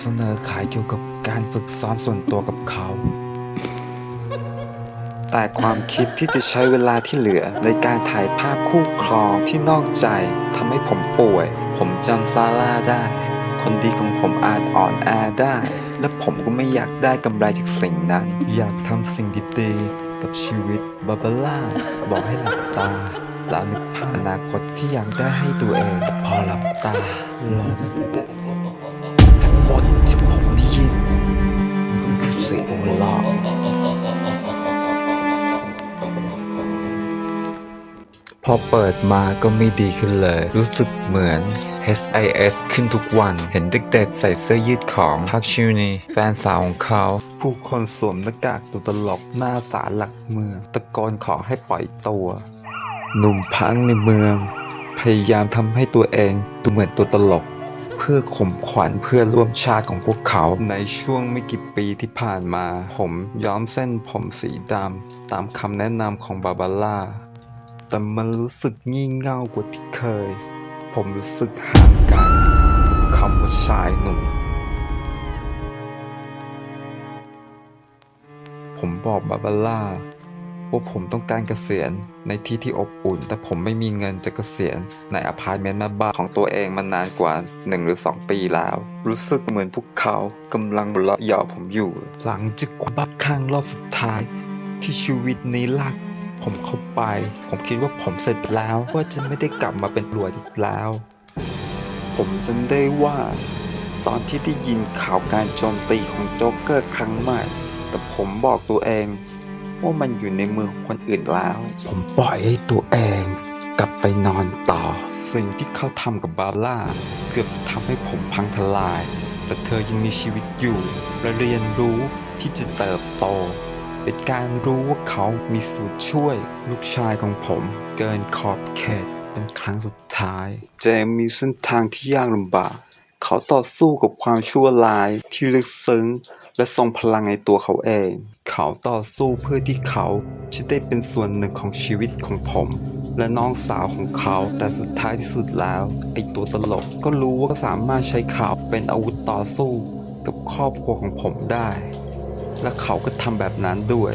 เสนอขายเกี่ยวกับการฝึกซ้อมส่วนตัวกับเขา แต่ความคิดที่จะใช้เวลาที่เหลือในการถ่ายภาพคู่ครองที่นอกใจทำให้ผมป่วย ผมจำซาร่าได้ คนดีของผมอาจอ่อนแอได้ และผมก็ไม่อยากได้กำไรจากสิ่งนั้น อยากทำสิ่งดีๆกับชีวิตบาบาร่าบอกให้หลับตา แล้วนึกภาพอนาคตที่ยากได้ให้ตัวเองแต่พอหลับตาลงทั้งหมดที่ผมได้ยิน ก็คือเสียงหัวเราะพอเปิดมาก็ไม่ดีขึ้นเลย รู้สึกเหมือน SIS ขึ้นทุกวัน เห็นเด็กๆใส่เสื้อยืดของพักชิวนีแฟนสาวของเขา ผู้คนสวมหน้ากากตัวตลกหน้าสารหลักเมืองตะโกนขอให้ปล่อยตัว หนุ่มพังในเมือง พยายามทำให้ตัวเองดูเหมือนตัวตลก เพื่อข่มขวัญเพื่อร่วมชาติของพวกเขาในช่วงไม่กี่ปีที่ผ่านมา ผมย้อมเส้นผมสีดำตามคำแนะนำของบาบาร่า แต่มันรู้สึกงี่เง่ากว่าที่เคย ผมรู้สึกห่างไกลกับคำว่าชายหนุ่มผมบอกบาบาร่า ว่าผมต้องการเกษียณในที่ที่อบอุ่น แต่ผมไม่มีเงินจะเกษียณในอพาร์ตเมนต์หน้าบ้านของตัวเองมานานกว่า 1 หรือ 2 ปีแล้ว รู้สึกเหมือนพวกเขากำลังเลาะเยาะผมอยู่ หลังจากคุบับข้างรอบสุดท้าย ที่ชีวิตนี้ลากผมเข้าไป ผมคิดว่าผมเสร็จแล้วว่าจะไม่ได้กลับมาเป็นตำรวจอีกแล้ว ผมจำได้ว่า ตอนที่ได้ยินข่าวการโจมตีของโจ๊กเกอร์ครั้งใหม่ แต่ผมบอกตัวเอง ว่ามันอยู่ในมือของคนอื่นแล้ว ผมปล่อยให้ตัวเองกลับไปนอนต่อ สิ่งที่เขาทำกับบาร่า เกือบจะทำให้ผมพังทลาย แต่เธอยังมีชีวิตอยู่และเรียนรู้ที่จะเติบโต เป็นการรู้ว่าเขามีส่วนช่วยลูกชายของผม เกินขอบเขตเป็นครั้งสุดท้าย เจมมีเส้นทางที่ยากลำบาก เขาต่อสู้กับความชั่วร้ายที่ลึกซึ้ง และทรงพลังในตัวเขาเอง เขาต่อสู้เพื่อที่เขาจะได้เป็นส่วนหนึ่งของชีวิตของผม และน้องสาวของเขาแต่สุดท้ายที่สุดแล้วไอตัวตลกก็รู้ว่าสามารถใช้เขาเป็นอาวุธต่อสู้กับครอบครัวของผมได้ และเขาก็ทำแบบนั้นด้วย